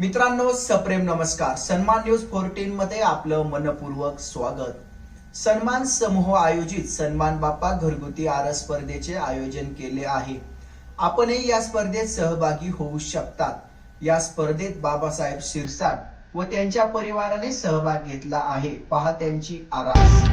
मित्रांनो सप्रेम नमस्कार. सन्मान न्यूज फोर्टीन मध्ये आपलं मनपूर्वक स्वागत. सन्मान समूह आयोजित सन्मान बाप्पा घरगुती आरस स्पर्धेचे आयोजन केले आहे. आपणही या स्पर्धेत सहभागी होऊ शकतात या स्पर्धेत बाबासाहेब शिरसाट व त्यांच्या परिवाराने सहभाग घेतला आहे. पहा त्यांची आरास.